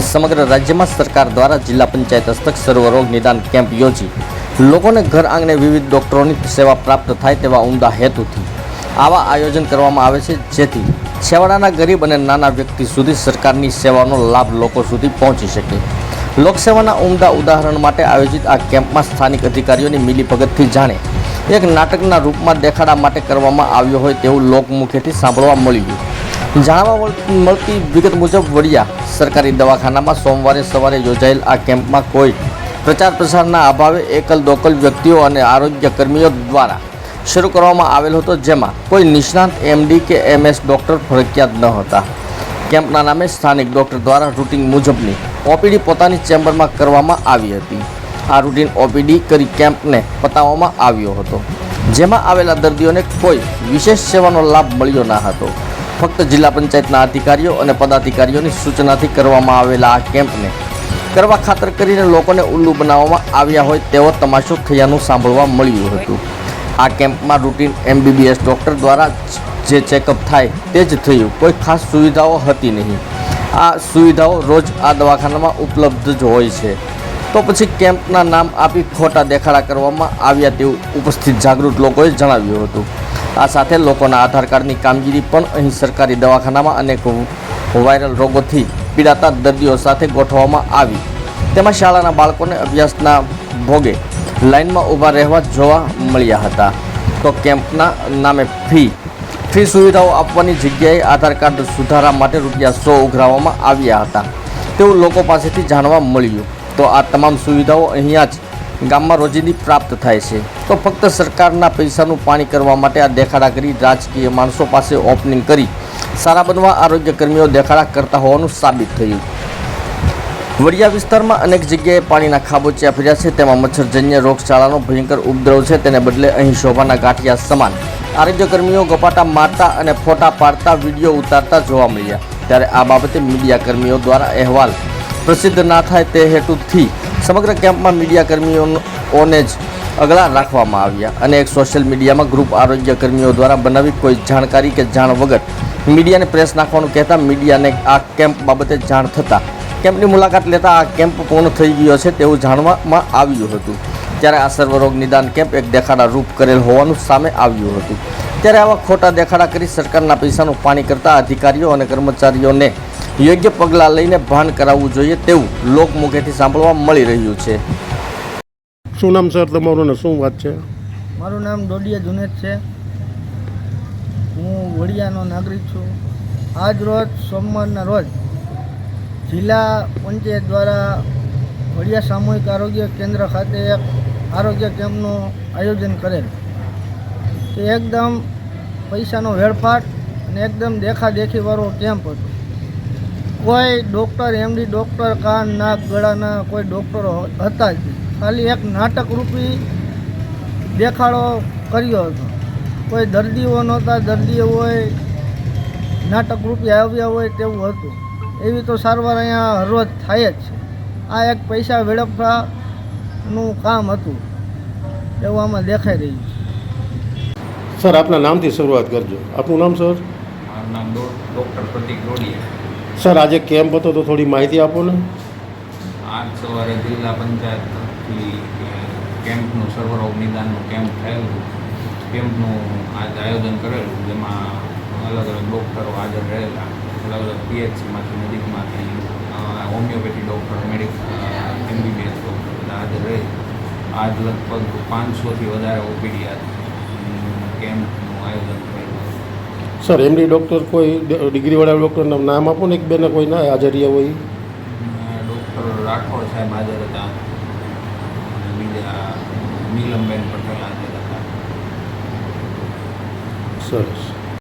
સમગ્ર રાજ્યમાં સરકાર દ્વારા જિલ્લા પંચાયત હસ્તક સર્વરોગ નિદાન કેમ્પ યોજી. લોકોને ઘર આંગણે વિવિધ ડોક્ટરોની સેવા પ્રાપ્ત થાય તેવા ઉમદા હેતુથી આવા આયોજન કરવામાં આવે છે, જેથી છેવાડાના ગરીબ અને નાના વ્યક્તિ સુધી સરકારની સેવાનો લાભ લોકો સુધી પહોંચી શકે. લોકસેવાના ઉમદા ઉદાહરણ માટે આયોજિત આ કેમ્પમાં સ્થાનિક અધિકારીઓની મિલીભગતથી જાણે એક નાટકના રૂપમાં દેખાડા માટે કરવામાં આવ્યો હોય તેવું લોકમુખેથી સાંભળવા મળ્યું. જાણવા મળ- મળતી વિગત મુજબ વડિયા સરકારી દવાખાનામાં સોમવારે સવારે યોજાયેલ આ કેમ્પમાં કોઈ પ્રચાર પ્રસારના અભાવે એકલ દોકલ વ્યક્તિઓ અને આરોગ્ય કર્મીઓ દ્વારા શરૂ કરવામાં આવેલ હતો, જેમાં કોઈ નિષ્ણાંત એમડી કે એમએસ ડૉક્ટર ફરજિયાત ન હતા. કેમ્પના નામે સ્થાનિક ડૉક્ટર દ્વારા રૂટિન મુજબની ઓપીડી પોતાની ચેમ્બરમાં કરવામાં આવી હતી. આ રૂટિન ઓપીડી કરી કેમ્પને પતાવવામાં આવ્યો હતો, જેમાં આવેલા દર્દીઓને કોઈ વિશેષ સેવાનો લાભ મળ્યો ન હતો. ફક્ત જિલ્લા પંચાયતના અધિકારીઓ અને પદાધિકારીઓની સૂચનાથી કરવામાં આવેલા આ કેમ્પને કરવા ખાતર કરીને લોકોને ઉલ્લુ બનાવવામાં આવ્યા હોય તેવો તમાશો થયાનું સાંભળવા મળ્યું હતું. આ કેમ્પમાં રૂટીન એમબીબીએસ ડૉક્ટર દ્વારા જે ચેકઅપ થાય તે જ થયું. કોઈ ખાસ સુવિધાઓ હતી નહીં. આ સુવિધાઓ રોજ આ દવાખાનામાં ઉપલબ્ધ જ હોય છે. તો પછી કેમ્પના નામ આપી ખોટા દેખાડા કરવામાં આવ્યા તેવું ઉપસ્થિત જાગૃત લોકોએ જણાવ્યું હતું. આ સાથે લોકોના આધાર કાર્ડની કામગીરી પણ અહીં સરકારી દવાખાનામાં અનેક વાયરલ રોગોથી પીડાતા દર્દીઓ સાથે ગોઠવવામાં આવી. તેમાં શાળાના બાળકોને અભ્યાસના ભોગે લાઇનમાં ઊભા રહેવા જોવા મળ્યા હતા. તો કેમ્પના નામે ફી ફી સુવિધાઓ આપવાની જગ્યાએ આધાર કાર્ડ સુધારા માટે રૂપિયા સો ઉઘરાવવામાં આવ્યા હતા. તેવું લોકો પાસેથી જાણવા મળ્યું. તો આ તમામ સુવિધાઓ અહીંયા જ ગામમાં રોજીની પ્રાપ્ત થાય છે. તો ફક્ત સરકારના પૈસાનું પાણી કરવા માટે આ દેખાડા કરી રાજકીય માણસો પાસે ઓપનિંગ કરી સારા બનવા આરોગ્ય કર્મીઓ દેખાડા કરતા હોવાનું સાબિત થયું. વડિયા વિસ્તારમાં અનેક જગ્યાએ પાણીના ખાબોચિયા ફર્યા છે. તેમાં મચ્છરજન્ય રોગચાળાનો ભયંકર ઉપદ્રવ છે. તેને બદલે અહીં શોભાના ગાંઠિયા સમાન. આરોગ્ય કર્મીઓ ગપાટા મારતા અને ફોટા પાડતા વીડિયો ઉતારતા જોવા મળ્યા. ત્યારે આ બાબતે મીડિયા કર્મીઓ દ્વારા અહેવાલ. પ્રસિદ્ધ ના થાય તે હેતુથી સમગ્ર કેમ્પમાં મીડિયા કર્મીઓને જ અગળા રાખવામાં આવ્યા અને એક સોશિયલ મીડિયામાં ગ્રુપ આરોગ્ય કર્મીઓ દ્વારા બનાવી કોઈ જાણકારી કે જાણ વગર મીડિયાને પ્રેસ નાખવાનું કહેતા મીડિયાને આ કેમ્પ બાબતે જાણ થતાં કેમ્પની મુલાકાત લેતા આ કેમ્પ પૂર્ણ થઈ ગયો છે તેવું જાણવામાં આવ્યું હતું. ત્યારે આ સર્વરોગ નિદાન કેમ્પ એક દેખાડા રૂપ કરેલ હોવાનું સામે આવ્યું હતું. ત્યારે આવા ખોટા દેખાડા કરી સરકારના પૈસાનું પાણી કરતા અધિકારીઓ અને કર્મચારીઓને યોગ્ય પગલાં લઈને ભાન કરાવવું જોઈએ તેવું લોકમુખેથી સાંભળવા મળી રહ્યું છે. શું નામ સર તમારું ને શું વાત છે? મારું નામ ડોડિયા જુનેદ છે. હું વડિયાનો નાગરિક છું. આજ રોજ સોમવારના રોજ જિલ્લા પંચાયત દ્વારા વડિયા સામૂહિક આરોગ્ય કેન્દ્ર ખાતે એક આરોગ્ય કેમ્પનું આયોજન કરેલ. તે એકદમ પૈસાનો વેડફાટ અને એકદમ દેખાદેખીવાળો કેમ્પ હતો. કોઈ ડૉક્ટર એમડી ડૉક્ટર કાન નાક ગળાના કોઈ ડૉક્ટરો હતા જ ખાલી એક નાટક રૂપી દેખાડો કર્યો હતો. કોઈ દર્દીઓ નહોતા દર્દીઓ હોય નાટક રૂપી આવ્યા હોય તેવું હતું. એવી તો સારવાર અહીંયા હરરોજ થાય જ છે. આ એક પૈસા વેડફવાનું કામ હતું. એવું આમાં દેખાઈ રહ્યું છે. સર આપના નામથી શરૂઆત કરજો. આપનું નામ સર? મારું નામ ડૉક્ટર પ્રતિક રોડિયા સર આજે કેમ્પ હતો તો થોડી માહિતી આપો ને. આજ સવારે જિલ્લા પંચાયતથી કેમ્પનું સર્વરોગ નિદાનનું કેમ્પ થયેલું કેમ્પનું આજ આયોજન કરેલું જેમાં અલગ અલગ ડૉક્ટરો હાજર રહેલા અલગ અલગ પીએચસીમાંથી મેડિકમાંથી અ, homeopathy doctor medic MBBS doctor બધા હાજર રહે. આજ લગભગ પાંચસોથી વધારે OPD camp sir MD doctor કોઈ ડિગ્રીવાળા ડૉક્ટરનું નામ આપો ને એક બેને કોઈ ના હાજરિયા હોય ડૉક્ટર રાઠોડ સાહેબ હાજર હતા. બીજા નીલમબેન પટેલ હાજર હતા. સરસ.